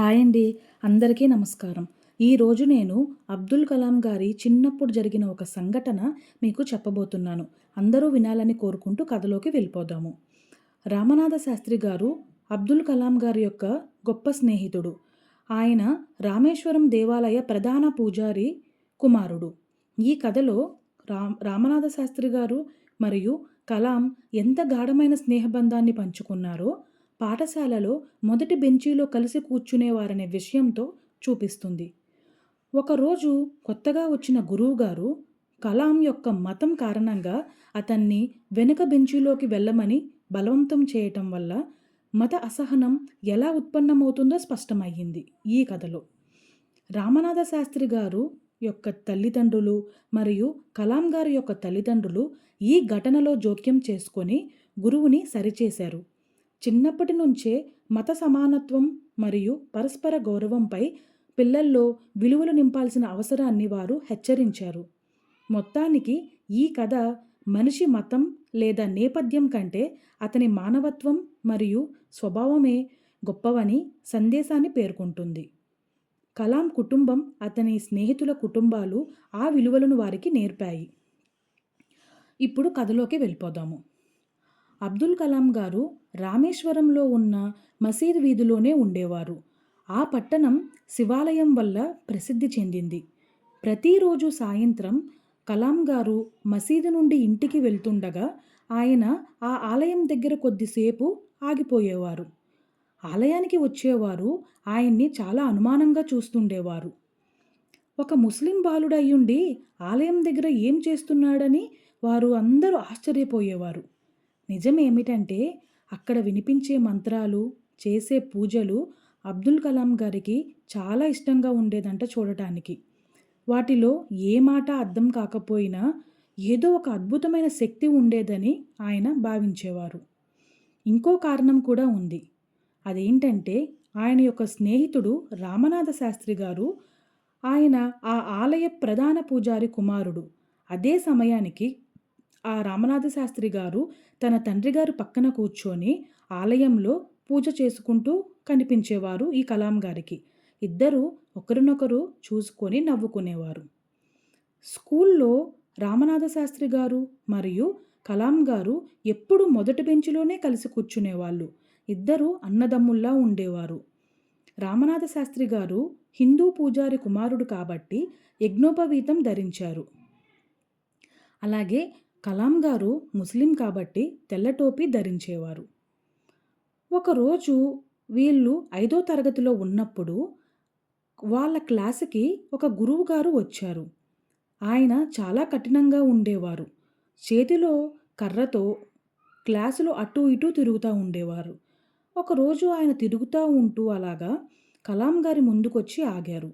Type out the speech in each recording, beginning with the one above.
Hi అండి అందరికీ నమస్కారం. ఈరోజు నేను అబ్దుల్ కలాం గారి చిన్నప్పుడు జరిగిన ఒక సంఘటన మీకు చెప్పబోతున్నాను. అందరూ వినాలని కోరుకుంటూ కథలోకి వెళ్ళిపోదాము. రామనాథ శాస్త్రి గారు అబ్దుల్ కలాం గారి యొక్క గొప్ప స్నేహితుడు. ఆయన రామేశ్వరం దేవాలయ ప్రధాన పూజారి కుమారుడు. ఈ కథలో రామ్ రామనాథ శాస్త్రి గారు మరియు కలాం ఎంత గాఢమైన స్నేహబంధాన్ని పంచుకున్నారో పాఠశాలలో మొదటి బెంచీలో కలిసి కూర్చునేవారనే విషయంతో చూపిస్తుంది. ఒకరోజు కొత్తగా వచ్చిన గురువుగారు కలాం యొక్క మతం కారణంగా అతన్ని వెనుక బెంచీలోకి వెళ్ళమని బలవంతం చేయటం వల్ల మత అసహనం ఎలా ఉత్పన్నమవుతుందో స్పష్టమయ్యింది ఈ కథలో. రామనాథ శాస్త్రి గారు యొక్క తల్లిదండ్రులు మరియు కలాం గారి యొక్క తల్లిదండ్రులు ఈ ఘటనలో జోక్యం చేసుకొని గురువుని సరిచేశారు. చిన్నప్పటి నుంచే మత సమానత్వం మరియు పరస్పర గౌరవంపై పిల్లల్లో విలువలు నింపాల్సిన అవసరాన్ని వారు హెచ్చరించారు. మొత్తానికి ఈ కథ మనిషి మతం లేదా నేపథ్యం కంటే అతని మానవత్వం మరియు స్వభావమే గొప్పవని సందేశాన్ని పేర్కొంటుంది. కలాం కుటుంబం అతని స్నేహితుల కుటుంబాలు ఆ విలువలను వారికి నేర్పాయి. ఇప్పుడు కథలోకి వెళ్ళిపోదాము. అబ్దుల్ కలాం గారు రామేశ్వరంలో ఉన్న మసీద్ వీధిలోనే ఉండేవారు. ఆ పట్టణం శివాలయం వల్ల ప్రసిద్ధి చెందింది. ప్రతిరోజు సాయంత్రం కలాం గారు మసీదు నుండి ఇంటికి వెళ్తుండగా ఆయన ఆ ఆలయం దగ్గర కొద్దిసేపు ఆగిపోయేవారు. ఆలయానికి వచ్చేవారు ఆయన్ని చాలా అనుమానంగా చూస్తుండేవారు. ఒక ముస్లిం బాలుడయ్యుండి ఆలయం దగ్గర ఏం చేస్తున్నాడని వారు అందరూ ఆశ్చర్యపోయేవారు. నిజమేమిటంటే అక్కడ వినిపించే మంత్రాలు చేసే పూజలు అబ్దుల్ కలాం గారికి చాలా ఇష్టంగా ఉండేదంట చూడటానికి. వాటిలో ఏ మాట అర్థం కాకపోయినా ఏదో ఒక అద్భుతమైన శక్తి ఉండేదని ఆయన భావించేవారు. ఇంకో కారణం కూడా ఉంది. అదేంటంటే ఆయన యొక్క స్నేహితుడు రామనాథ శాస్త్రి గారు ఆయన ఆ ఆలయ ప్రధాన పూజారి కుమారుడు. అదే సమయానికి ఆ రామనాథ శాస్త్రి గారు తన తండ్రి గారు పక్కన కూర్చొని ఆలయంలో పూజ చేసుకుంటూ కనిపించేవారు ఈ కలాం గారికి. ఇద్దరూ ఒకరినొకరు చూసుకొని నవ్వుకునేవారు. స్కూల్లో రామనాథ శాస్త్రి గారు మరియు కలాం గారు ఎప్పుడు మొదటి బెంచ్లోనే కలిసి కూర్చునేవాళ్ళు. ఇద్దరు అన్నదమ్ముల్లా ఉండేవారు. రామనాథ శాస్త్రి గారు హిందూ పూజారి కుమారుడు కాబట్టి యజ్ఞోపవీతం ధరించారు. అలాగే కలాం గారు ముస్లిం కాబట్టి తెల్లటోపీ ధరించేవారు. ఒకరోజు వీళ్ళు ఐదో తరగతిలో ఉన్నప్పుడు వాళ్ళ క్లాసుకి ఒక గురువు గారు వచ్చారు. ఆయన చాలా కఠినంగా ఉండేవారు. చేతిలో కర్రతో క్లాసులో అటు ఇటు తిరుగుతూ ఉండేవారు. ఒకరోజు ఆయన తిరుగుతూ ఉంటూ అలాగా కలాం గారి ముందుకొచ్చి ఆగారు.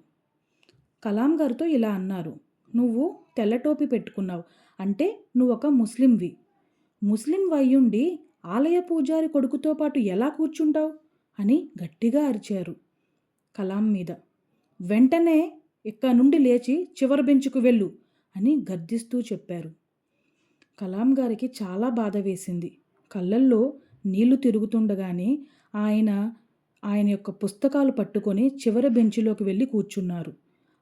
కలాం గారితో ఇలా అన్నారు నువ్వు తెల్లటోపి పెట్టుకున్నావు. అంటే నువ్వు ఒక ముస్లింవి. ముస్లిం వయ్యుండి ఆలయ పూజారి కొడుకుతో పాటు ఎలా కూర్చుంటావు? అని గట్టిగా అరిచారు కలాం మీద. వెంటనే ఇక్కడ నుండి లేచి చివరి బెంచుకు వెళ్ళు అని గద్దిస్తూ చెప్పారు. కలాం గారికి చాలా బాధ వేసింది. కళ్ళల్లో నీళ్ళు తిరుగుతుండగానే ఆయన ఆయన యొక్క పుస్తకాలు పట్టుకొని చివరి బెంచిలోకి వెళ్ళి కూర్చున్నారు.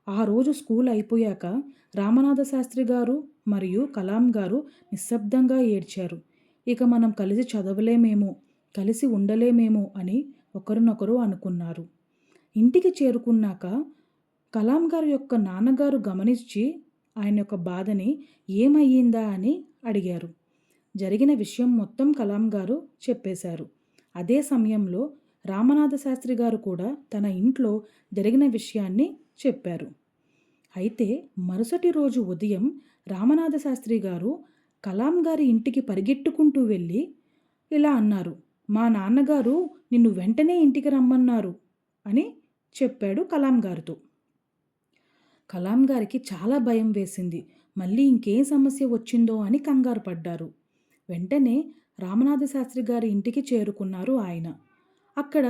ఆ రోజు స్కూల్ అయిపోయాక రామనాథ శాస్త్రి గారు మరియు కలాం గారు నిశ్శబ్దంగా ఏడ్చారు. ఇక మనం కలిసి చదవలేమేమో కలిసి ఉండలేమేమో అని ఒకరినొకరు అనుకున్నారు. ఇంటికి చేరుకున్నాక కలాం గారి యొక్క నాన్నగారు గమనించి ఆయన యొక్క బాధని ఏమయ్యిందా అని అడిగారు. జరిగిన విషయం మొత్తం కలాం గారు చెప్పేశారు. అదే సమయంలో రామనాథ శాస్త్రి గారు కూడా తన ఇంట్లో జరిగిన విషయాన్ని చెప్పారు. అయితే మరుసటి రోజు ఉదయం రామనాథశాస్త్రి గారు కలాం గారి ఇంటికి పరిగెట్టుకుంటూ వెళ్ళి ఇలా అన్నారు మా నాన్నగారు నిన్ను వెంటనే ఇంటికి రమ్మన్నారు అని చెప్పాడు కలాం గారితో. కలాం గారికి చాలా భయం వేసింది మళ్ళీ ఇంకేం సమస్య వచ్చిందో అని కంగారు పడ్డారు. వెంటనే రామనాథశాస్త్రి గారి ఇంటికి చేరుకున్నారు ఆయన. అక్కడ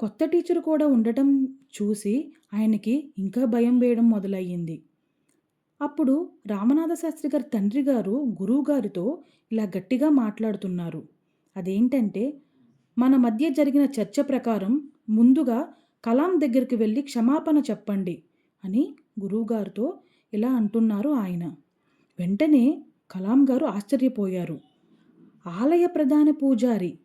కొత్త టీచర్ కూడా ఉండటం చూసి ఆయనకి ఇంకా భయం వేయడం మొదలయ్యింది. అప్పుడు రామనాథ శాస్త్రి గారి తండ్రి గారు గురువు గారితో ఇలా గట్టిగా మాట్లాడుతున్నారు. అదేంటంటే మన మధ్య జరిగిన చర్చ ప్రకారం ముందుగా కలాం దగ్గరికి వెళ్ళి క్షమాపణ చెప్పండి అని గురువుగారితో ఇలా అంటున్నారు ఆయన. వెంటనే కలాం గారు ఆశ్చర్యపోయారు. ఆలయ ప్రధాన పూజారి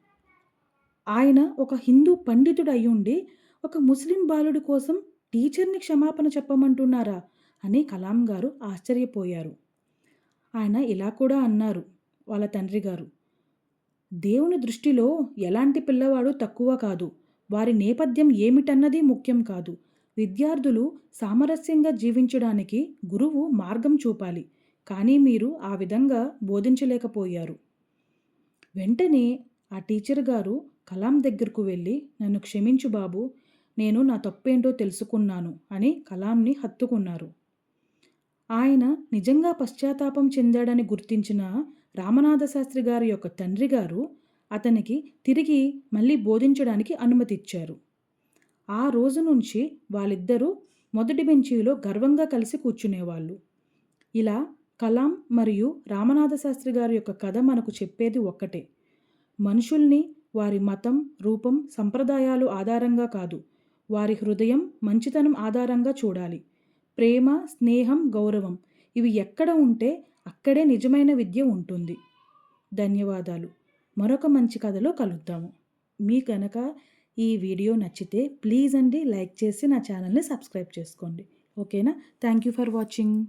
ఆయన ఒక హిందూ పండితుడు అయ్యుండి ఒక ముస్లిం బాలుడి కోసం టీచర్ని క్షమాపణ చెప్పమంటున్నారా అని కలాం గారు ఆశ్చర్యపోయారు. ఆయన ఇలా కూడా అన్నారు వాళ్ళ తండ్రి గారు. దేవుని దృష్టిలో ఎలాంటి పిల్లవాడు తక్కువ కాదు. వారి నేపథ్యం ఏమిటన్నది ముఖ్యం కాదు. విద్యార్థులు సామరస్యంగా జీవించడానికి గురువు మార్గం చూపాలి. కానీ మీరు ఆ విధంగా బోధించలేకపోయారు. వెంటనే ఆ టీచర్ గారు కలాం దగ్గరకు వెళ్ళి నన్ను క్షమించు బాబు నేను నా తప్పేంటో తెలుసుకున్నాను అని కలాంని హత్తుకున్నారు. ఆయన నిజంగా పశ్చాత్తాపం చెందాడని గుర్తించిన రామనాథ శాస్త్రి గారి యొక్క తండ్రి గారు అతనికి తిరిగి మళ్ళీ బోధించడానికి అనుమతి ఇచ్చారు ఆ రోజు నుంచి వాళ్ళిద్దరూ మొదటి బెంచీలో గర్వంగా కలిసి కూర్చునేవాళ్ళు. ఇలా కలాం మరియు రామనాథ శాస్త్రి గారి యొక్క కథ మనకు చెప్పేది ఒక్కటే. మనుషుల్ని వారి మతం రూపం సంప్రదాయాలు ఆధారంగా కాదు. వారి హృదయం మంచితనం ఆధారంగా చూడాలి. ప్రేమ స్నేహం గౌరవం ఇవి ఎక్కడ ఉంటే అక్కడే నిజమైన విద్య ఉంటుంది. ధన్యవాదాలు. మరొక మంచి కథలో కలుద్దాము. మీ కనుక ఈ వీడియో నచ్చితే ప్లీజ్ అండి లైక్ చేసి నా ఛానల్ని సబ్స్క్రైబ్ చేసుకోండి. ఓకేనా? Thank you for watching.